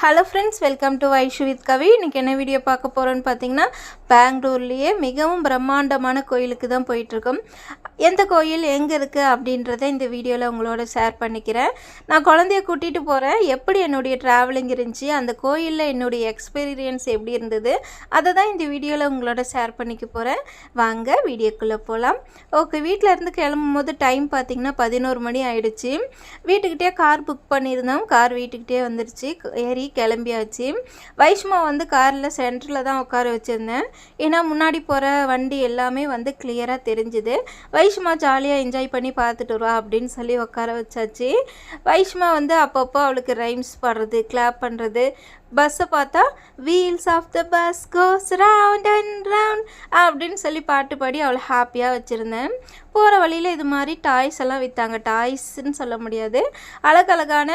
Hello friends welcome to Vaishu with Kavi இன்றைக்கி என்ன video பார்க்க போகிறோன்னு பார்த்தீங்கன்னா பெங்களூர்லேயே மிகவும் பிரம்மாண்டமான கோயிலுக்கு தான் போயிட்டுருக்கோம். எந்த கோயில் எங்கே இருக்குது அப்படின்றத இந்த வீடியோவில் உங்களோட ஷேர் பண்ணிக்கிறேன். நான் குழந்தைய கூட்டிகிட்டு போகிறேன் எப்படி என்னுடைய ட்ராவலிங் இருந்துச்சு அந்த கோயிலில் என்னுடைய எக்ஸ்பீரியன்ஸ் எப்படி இருந்தது அதை தான் இந்த வீடியோவில் உங்களோட ஷேர் பண்ணிக்க போகிறேன் வாங்க வீடியோக்குள்ளே போகலாம் ஓகே வீட்டில் இருந்து கிளம்பும் போது டைம் பார்த்திங்கன்னா பதினோரு மணி ஆயிடுச்சு. வீட்டுக்கிட்டே கார் புக் பண்ணியிருந்தோம். கார் வீட்டுக்கிட்டே வந்துருச்சு. ஏறி கிளம்பியாச்சு வைஷ்மா வந்து காரில் சென்டரில் தான் உட்கார வச்சுருந்தேன். ஏன்னா முன்னாடி போகிற வண்டி எல்லாமே வந்து கிளியராக தெரிஞ்சுது. வைஷ்மா ஜாலியாக என்ஜாய் பண்ணி பார்த்துட்டு வருவா அப்படின்னு சொல்லி உட்கார வச்சாச்சு. வைஷ்மா வந்து அப்பப்போ அவளுக்கு ரைம்ஸ் பாடுறது கிளாப் பண்ணுறது பஸ்ஸை பார்த்தா wheels of the bus goes round and round அப்படின்னு சொல்லி பாட்டு பாடி அவளை ஹாப்பியாக வச்சுருந்தேன். போகிற வழியில் இது மாதிரி டாய்ஸ் எல்லாம் விற்றாங்க டாய்ஸ்ன்னு சொல்ல முடியாது. அழகழகான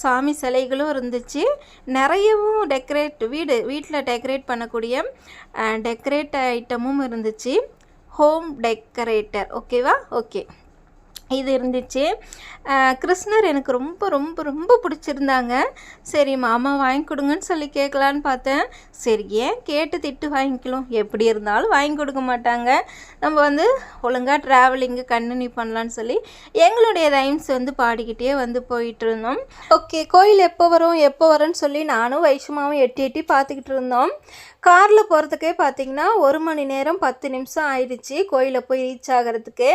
சாமி சிலைகளும் இருந்துச்சு. நிறையவும் டெக்கரேட் வீடு வீட்டில் டெக்கரேட் பண்ணக்கூடிய டெக்கரேட் ஐட்டமும் இருந்துச்சு. ஹோம் டெக்கரேட்டர் ஓகேவா ஓகே இது இருந்துச்சு. கிருஷ்ணர் எனக்கு ரொம்ப ரொம்ப ரொம்ப பிடிச்சிருந்தாங்க. சரி மாமா வாங்கி கொடுங்கன்னு சொல்லி கேட்கலான்னு பார்த்தேன். சரி ஏன் கேட்டு திட்டு வாங்கிக்கலாம் எப்படி இருந்தாலும் வாங்கி கொடுக்க மாட்டாங்க. நம்ம வந்து ஒழுங்காக ட்ராவலிங்கு கண்டினியூ பண்ணலான்னு சொல்லி எங்களுடைய ரைம்ஸ் வந்து பாடிக்கிட்டே வந்து போயிட்டு இருந்தோம் ஓகே கோயில் எப்போ வரும் எப்போ வரும்னு சொல்லி நானும் வைஷமாவும் எட்டி எட்டி பார்த்துக்கிட்டு இருந்தோம். காரில் போகிறதுக்கே பார்த்தீங்கன்னா ஒரு மணி நேரம் பத்து நிமிஷம் ஆயிடுச்சு. கோயிலை போய் ரீச் ஆகிறதுக்கு.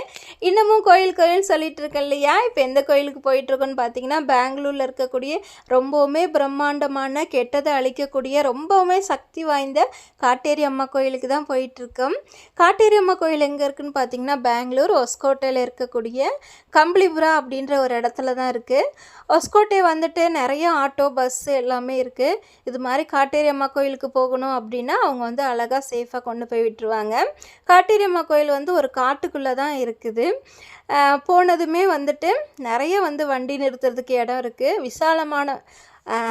இன்னமும் கோயில் கோயில்னு சொல்லிட்டு இருக்கேன் இல்லையா? இப்போ எந்த கோயிலுக்கு போயிட்டுருக்கோன்னு பார்த்தீங்கன்னா பெங்களூரில் இருக்கக்கூடிய ரொம்பவுமே பிரம்மாண்டமான கெட்டதை அழிக்கக்கூடிய ரொம்பவுமே சக்தி வாய்ந்த காட்டேரி அம்மா கோயிலுக்கு தான் போயிட்டுருக்கோம் காட்டேரி அம்மா கோயில் எங்கே இருக்குதுன்னு பார்த்தீங்கன்னா பெங்களூர் ஒஸ்கோட்டையில் இருக்கக்கூடிய கம்பளிபுரா அப்படின்ற ஒரு இடத்துல தான் இருக்குது ஒஸ்கோட்டை வந்துட்டு நிறைய ஆட்டோ பஸ் எல்லாமே இருக்குது இது மாதிரி காட்டேரி அம்மா கோயிலுக்கு போகணும் அப்படின்னு அப்படின்னா அவங்க வந்து அழகாக சேஃபாக கொண்டு போய் விட்டுருவாங்க. காட்டேரி அம்மா கோயில் வந்து ஒரு காட்டுக்குள்ளே தான் இருக்குது. போனதுமே வந்துட்டு நிறைய வந்து வண்டி நிறுத்துறதுக்கு இடம் இருக்குது விசாலமான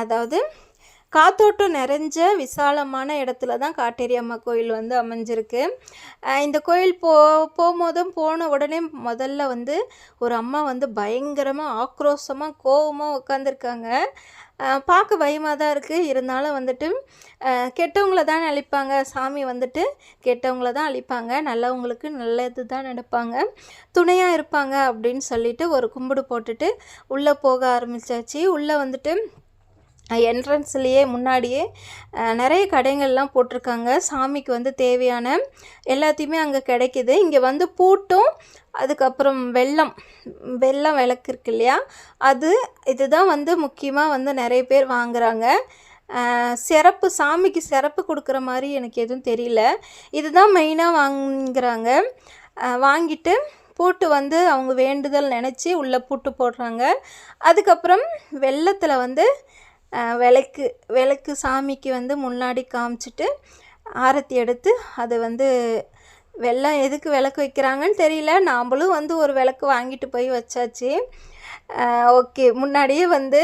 அதாவது காத்தோட்டம் நிறைஞ்ச விசாலமான இடத்துல தான் காட்டேரியம்மா கோயில் வந்து அமைஞ்சிருக்கு. இந்த கோயில் போ போகும்போதும் போன உடனே முதல்ல வந்து ஒரு அம்மா வந்து பயங்கரமாக ஆக்ரோஷமாக கோவமாக உட்காந்துருக்காங்க பார்க்க பயமாக தான் இருக்குது இருந்தாலும் வந்துட்டு கெட்டவங்களை கெட்டவங்கள தான் அழிப்பாங்க. சாமி வந்துட்டு கெட்டவங்கள தான் அழிப்பாங்க. நல்லவங்களுக்கு நல்லது தான் நடப்பாங்க. துணையாக இருப்பாங்க அப்படின்னு சொல்லிட்டு ஒரு கும்பிடு போட்டுட்டு உள்ளே போக ஆரம்பிச்சாச்சு. உள்ளே வந்துட்டு என்ட்ரன்ஸ்லேயே முன்னாடியே நிறைய கடைகள்லாம் போட்டிருக்காங்க. சாமிக்கு வந்து தேவையான எல்லாத்தையுமே அங்கே கிடைக்கிது. இங்கே வந்து பூட்டும் அதுக்கப்புறம் வெள்ளம் வெள்ளம் விளக்கு இருக்கு இல்லையா? அது இதுதான் வந்து முக்கியமாக வந்து நிறைய பேர் வாங்குறாங்க. சிறப்பு சாமிக்கு சிறப்பு கொடுக்குற மாதிரி எனக்கு எதுவும் தெரியல. இதுதான் மெயினாக வாங்குறாங்க. வாங்கிட்டு பூட்டு வந்து அவங்க வேண்டுதல் நினச்சி உள்ளே பூட்டு போடுறாங்க. அதுக்கப்புறம் வெள்ளத்தில் வந்து விளக்கு விளக்கு சாமிக்கு வந்து முன்னாடி காமிச்சிட்டு ஆரத்தி எடுத்து அது வந்து வெள்ளம் எதுக்கு விளக்கு வைக்கிறாங்கன்னு தெரியல. நாம்ளும் வந்து ஒரு விளக்கு வாங்கிட்டு போய் வச்சாச்சு. ஓகே. முன்னாடியே வந்து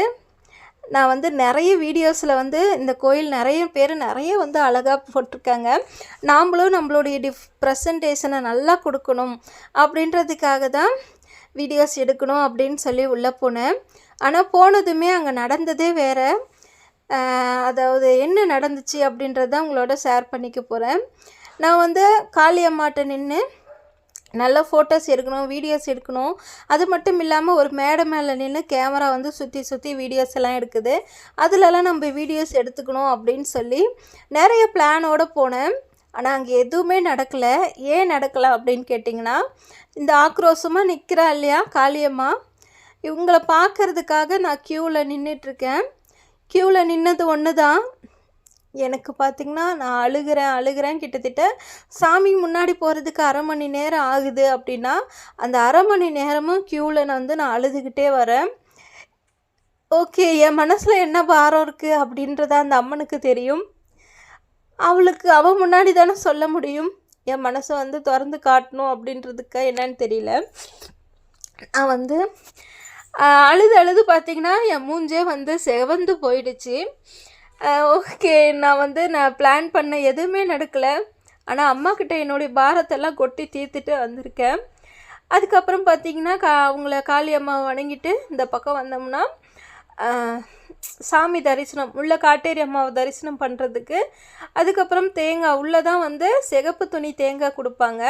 நான் வந்து நிறைய வீடியோஸில் வந்து இந்த கோயில் நிறைய பேர் நிறைய வந்து அழகாக போட்டிருக்காங்க. நாம்ளும் நம்மளுடைய டிஃப் ப்ரெசன்டேஷனை நல்லா கொடுக்கணும் அப்படின்றதுக்காக தான் வீடியோஸ் எடுக்கணும் அப்படின்னு சொல்லி உள்ளே போனேன். ஆனால் போனதுமே அங்கே நடந்ததே வேறு. அதாவது என்ன நடந்துச்சு அப்படின்றத உங்களோட ஷேர் பண்ணிக்க போகிறேன் நான் வந்து காளியம்மாட்ட நின்று நல்ல ஃபோட்டோஸ் எடுக்கணும் வீடியோஸ் எடுக்கணும். அது மட்டும் இல்லாமல் ஒரு மேடை மேலே நின்று கேமரா வந்து சுற்றி சுற்றி வீடியோஸ் எல்லாம் எடுக்குது. அதிலலாம் நம்ம வீடியோஸ் எடுத்துக்கணும் அப்படின்னு சொல்லி நிறைய பிளானோடு போனேன். ஆனால் அங்கே எதுவுமே நடக்கலை. ஏன் நடக்கலை அப்படின்னு கேட்டிங்கன்னா இந்த ஆக்ரோஷமாக நிற்கிறா இல்லையா காளியம்மா? இவங்களை பார்க்கறதுக்காக நான் க்யூவில் நின்றுட்டுருக்கேன் க்யூவில் நின்னது ஒன்று தான் எனக்கு பார்த்திங்கன்னா நான் அழுகிறேன் அழுகிறேன். கிட்டத்தட்ட சாமி முன்னாடி போகிறதுக்கு அரை மணி நேரம் ஆகுது அப்படின்னா அந்த அரை மணி நேரமும் க்யூவில் நான் வந்து நான் அழுதுகிட்டே வரேன். ஓகே என் மனசில் என்ன பாரம் இருக்குது அப்படின்றத அந்த அம்மனுக்கு தெரியும். அவளுக்கு அவள் முன்னாடி தானே சொல்ல முடியும். என் மனசை வந்து திறந்து காட்டணும் அப்படின்றதுக்கு என்னன்னு தெரியல. நான் வந்து அழுது அழுது பார்த்தீங்கன்னா என் மூஞ்சே வந்து செவந்து போயிடுச்சு. ஓகே நான் வந்து நான் பிளான் பண்ண எதுவுமே நடக்கலை. ஆனால் அம்மாக்கிட்ட என்னுடைய பாரத்தெல்லாம் கொட்டி தீர்த்துட்டு வந்திருக்கேன். அதுக்கப்புறம் பார்த்தீங்கன்னா கா அவங்கள காளி அம்மாவை வணங்கிட்டு இந்த பக்கம் வந்தோம்னா சாமி தரிசனம் உள்ள காட்டேரி அம்மாவை தரிசனம் பண்ணுறதுக்கு அதுக்கப்புறம் தேங்காய் உள்ளே தான் வந்து சிகப்பு துணி தேங்காய் கொடுப்பாங்க.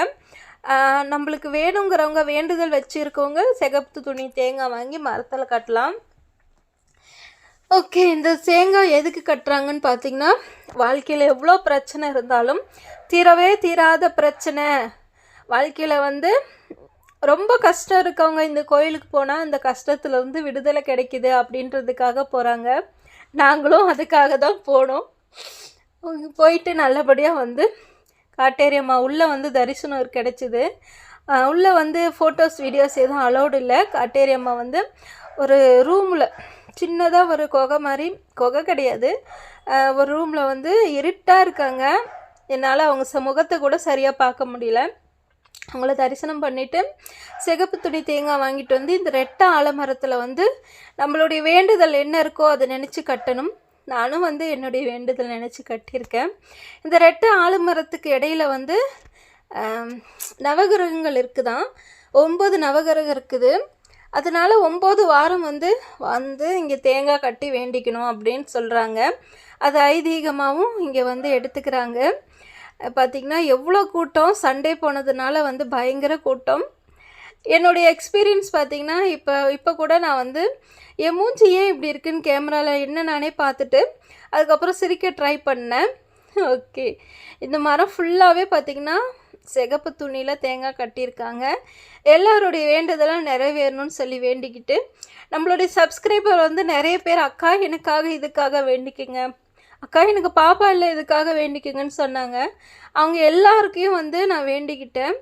நம்மளுக்கு வேணுங்கிறவங்க வேண்டுதல் வச்சுருக்கவங்க சிகப்பு துணி தேங்காய் வாங்கி மரத்தில் கட்டலாம். ஓகே இந்த தேங்காய் எதுக்கு கட்டுறாங்கன்னு பார்த்தீங்கன்னா வாழ்க்கையில் எவ்வளோ பிரச்சனை இருந்தாலும் தீரவே தீராத பிரச்சனை. வாழ்க்கையில் வந்து ரொம்ப கஷ்டம் இருக்கவங்க இந்த கோயிலுக்கு போனால் அந்த கஷ்டத்துலேருந்து விடுதலை கிடைக்குது அப்படின்றதுக்காக போகிறாங்க நாங்களும் அதுக்காக தான் போனோம். போயிட்டு நல்லபடியாக வந்து காட்டேரியம்மா உள்ளே வந்து தரிசனம் கிடைச்சிது. உள்ளே வந்து ஃபோட்டோஸ் வீடியோஸ் எதுவும் அலௌடு இல்லை. காட்டேரியம்மா வந்து ஒரு ரூமில் சின்னதாக ஒரு குகை மாதிரி குகை கிடையாது. ஒரு ரூமில் வந்து இருட்டாக இருக்காங்க. என்னால் அவங்க ச- முகத்தை கூட சரியாக பார்க்க முடியல. அவங்கள தரிசனம் பண்ணிவிட்டு சிகப்பு துணி தேங்காய் வாங்கிட்டு வந்து இந்த ரெட்டை ஆலமரத்தில் வந்து நம்மளுடைய வேண்டுதல் என்ன இருக்கோ அதை நினச்சி கட்டணும். நானும் வந்து என்னுடைய வேண்டுதல் நினச்சி கட்டியிருக்கேன். இந்த ரெட்டை ஆலமரத்துக்கு இடையில வந்து நவகிரகங்கள் இருக்குதான். ஒம்பது நவகிரகம் இருக்குது. அதனால ஒம்பது வாரம் வந்து வந்து இங்கே தேங்காய் கட்டி வேண்டிக்கணும் அப்படின்னு சொல்கிறாங்க அது ஐதீகமாகவும் இங்கே வந்து எடுத்துக்கிறாங்க. பார்த்திங்கன்னா எவ்வளோ கூட்டம் சண்டே போனதுனால வந்து பயங்கர கூட்டம். என்னுடைய எக்ஸ்பீரியன்ஸ் பார்த்தீங்கன்னா இப்போ இப்போ கூட நான் வந்து என் மூஞ்சி ஏன் இப்படி இருக்குன்னு கேமராவில் என்ன நானே பார்த்துட்டு அதுக்கப்புறம் சிரிக்க ட்ரை பண்ணேன். ஓகே இந்த மரம் ஃபுல்லாகவே பார்த்திங்கன்னா சிகப்பு துணியில் தேங்காய் கட்டியிருக்காங்க. எல்லாருடைய வேண்டுதலாம் நிறைவேறணும்னு சொல்லி வேண்டிக்கிட்டு நம்மளுடைய சப்ஸ்கிரைபர் வந்து நிறைய பேர் அக்கா எனக்காக இதுக்காக வேண்டிக்கங்க. அக்கா எனக்கு பாப்பா இல்லை இதுக்காக வேண்டிக்கங்கன்னு சொன்னாங்க. அவங்க எல்லாருக்கையும் வந்து நான் வேண்டிக்கிட்டேன்.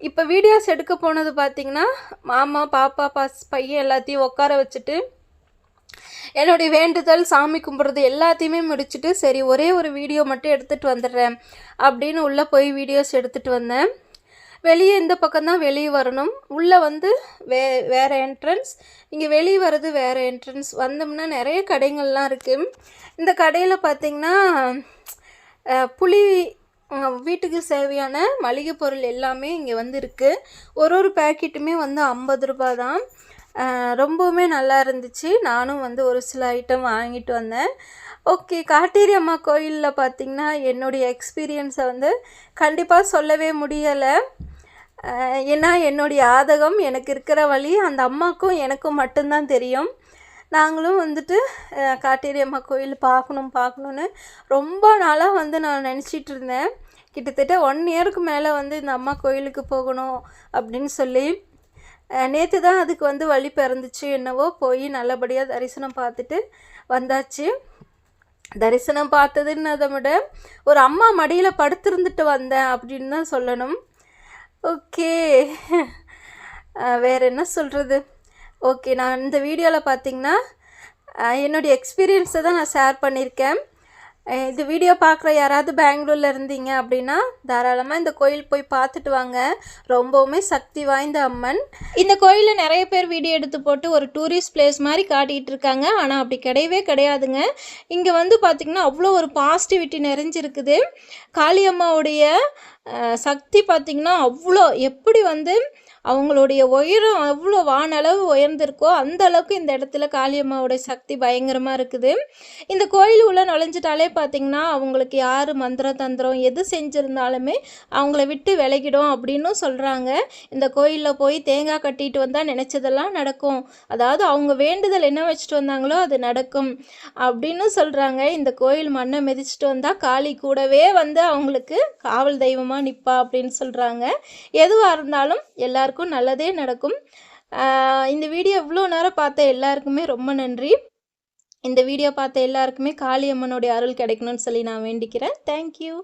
இப்போ வீடியோஸ் எடுக்க போனது பார்த்தீங்கன்னா மாமா பாப்பா பாஸ் பையன் எல்லாத்தையும் உட்கார வச்சுட்டு என்னுடைய வேண்டுதல் சாமி கும்பிட்றது எல்லாத்தையுமே முடிச்சுட்டு சரி ஒரே ஒரு வீடியோ மட்டும் எடுத்துகிட்டு வந்துடுறேன் அப்படின்னு உள்ளே போய் வீடியோஸ் எடுத்துகிட்டு வந்தேன். வெளியே இந்த பக்கம் தான் வெளியே வரணும். உள்ளே வந்து வே வேறு என்ட்ரன்ஸ் இங்கே வெளியே வர்றது வேறு என்ட்ரன்ஸ் வந்தோம்னா நிறைய கடைகள்லாம் இருக்குது இந்த கடையில் பார்த்திங்கன்னா புளி வீட்டுக்கு தேவையான மளிகை பொருள் எல்லாமே இங்கே வந்து இருக்குது ஒரு ஒரு பேக்கெட்டுமே வந்து ஐம்பது ரூபாய் தான். ரொம்பவுமே நல்லா இருந்துச்சு. நானும் வந்து ஒரு சில ஐட்டம் வாங்கிட்டு வந்தேன். ஓகே காட்டேரி அம்மா கோயிலில் பார்த்திங்கன்னா என்னுடைய எக்ஸ்பீரியன்ஸை வந்து கண்டிப்பாக சொல்லவே முடியலை. ஏன்னா என்னுடைய ஆதகம் எனக்கு இருக்கிற வழி அந்த அம்மாக்கும் எனக்கும் மட்டும்தான் தெரியும். நாங்களும் வந்துட்டு காட்டேரியம்மா காட்டேரி அம்மா கோயில் பார்க்கணும் பார்க்கணுன்னு ரொம்ப நாளாக வந்து நான் நினச்சிட்டு இருந்தேன். கிட்டத்தட்ட ஒன் இயருக்கு மேலே வந்து இந்த அம்மா கோயிலுக்கு போகணும் அப்படின்னு சொல்லி நேற்று தான் அதுக்கு வந்து வழி பிறந்துச்சு என்னவோ. போய் நல்லபடியாக தரிசனம் பார்த்துட்டு வந்தாச்சு. தரிசனம் பார்த்ததுன்னதை விட ஒரு அம்மா மடியில் படுத்திருந்துட்டு வந்தேன் அப்படின்னு தான் சொல்லணும். ஓகே. வேறு என்ன சொல்கிறது ஓகே நான் இந்த வீடியோவில் பார்த்தீங்கன்னா என்னுடைய எக்ஸ்பீரியன்ஸை தான் நான் ஷேர் பண்ணியிருக்கேன். இது வீடியோ பார்க்குற யாராவது பெங்களூரில் இருந்தீங்க அப்படின்னா தாராளமாக இந்த கோயில் போய் பார்த்துட்டு வாங்க. ரொம்பவுமே சக்தி வாய்ந்த அம்மன். இந்த கோயிலில் நிறைய பேர் வீடியோ எடுத்து போட்டு ஒரு டூரிஸ்ட் பிளேஸ் மாதிரி காட்டிகிட்டு இருக்காங்க. ஆனால் அப்படி கிடையவே கிடையாதுங்க. இங்கே வந்து பார்த்திங்கன்னா அவ்வளோ ஒரு பாசிட்டிவிட்டி நிறைஞ்சிருக்குது. காளியம்மாவுடைய சக்தி பார்த்திங்கன்னா அவ்வளோ. எப்படி வந்து அவங்களுடைய உயரம் அவ்வளோ வானளவு உயர்ந்திருக்கோ அந்த அளவுக்கு இந்த இடத்துல காளியம்மாவுடைய சக்தி பயங்கரமாக இருக்குது. இந்த கோயில் உள்ள நுழைஞ்சிட்டாலே பார்த்திங்கன்னா அவங்களுக்கு யார் மந்திர தந்திரம் எது செஞ்சுருந்தாலுமே அவங்கள விட்டு விலகிடும் அப்படின்னும் சொல்கிறாங்க இந்த கோயிலில் போய் தேங்காய் கட்டிட்டு வந்தால் நினச்சதெல்லாம் நடக்கும். அதாவது அவங்க வேண்டுதல் என்ன வச்சுட்டு வந்தாங்களோ அது நடக்கும் அப்படின்னு சொல்கிறாங்க இந்த கோயில் மண்ணை மிதிச்சிட்டு வந்தால் காளி கூடவே வந்து அவங்களுக்கு காவல் தெய்வமாக நிற்பா அப்படின்னு சொல்கிறாங்க எதுவாக இருந்தாலும் எல்லாருக்கும் நல்லதே நடக்கும். இந்த வீடியோ இவ்வளோ நேரம் பார்த்த எல்லாருக்குமே ரொம்ப நன்றி. இந்த வீடியோ பார்த்த எல்லாருக்குமே காளியம்மனுடைய அருள் கிடைக்கணும்னு சொல்லி நான் வேண்டிக்கிறேன். தேங்க்யூ